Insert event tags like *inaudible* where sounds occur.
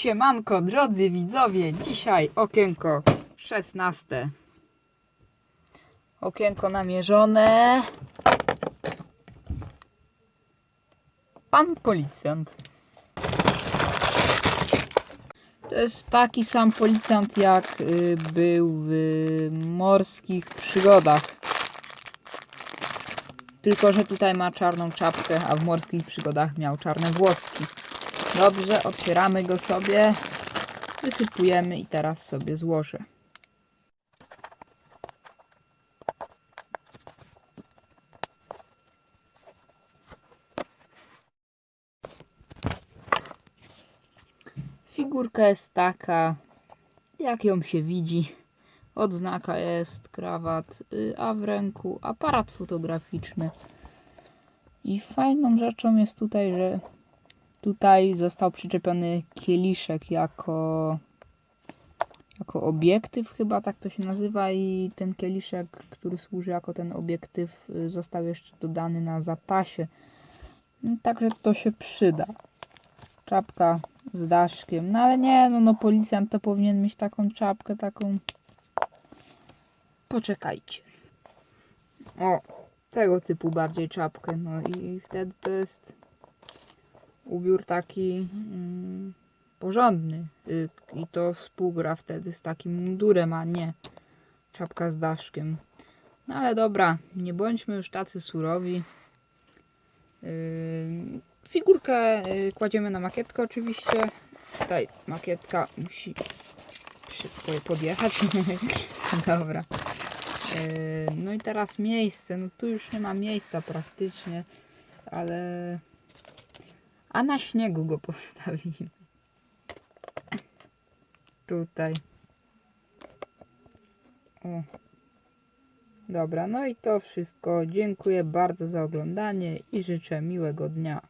Siemanko, drodzy widzowie, dzisiaj okienko 16. Okienko namierzone. Pan policjant. To jest taki sam policjant jak y, był w morskich przygodach. Tylko, że tutaj ma czarną czapkę, a w morskich przygodach miał czarne włoski. Dobrze, otwieramy go sobie, wysypujemy i teraz sobie złożę. Figurka jest taka, jak ją się widzi. Odznaka jest krawat, y, a w ręku aparat fotograficzny. I fajną rzeczą jest tutaj, że Tutaj został przyczepiony kieliszek jako, jako obiektyw, chyba tak to się nazywa, i ten kieliszek, który służy jako ten obiektyw, y, został jeszcze dodany na zapasie. No, Także to się przyda. Czapka z daszkiem. No ale nie, no, no policjant to powinien mieć taką czapkę, taką. Poczekajcie. O, tego typu bardziej czapkę. No i wtedy to jest ubiór taki mm, porządny y, i to współgra wtedy z takim mundurem, a nie czapka z daszkiem. No ale dobra, nie bądźmy już tacy surowi. Yy, figurkę y, kładziemy na makietkę oczywiście. Tutaj makietka musi podjechać. *laughs* dobra. No i teraz miejsce. No tu już nie ma miejsca praktycznie, ale a na śniegu go postawimy. Tutaj. O. Dobra, no i to wszystko. Dziękuję bardzo za oglądanie i życzę miłego dnia.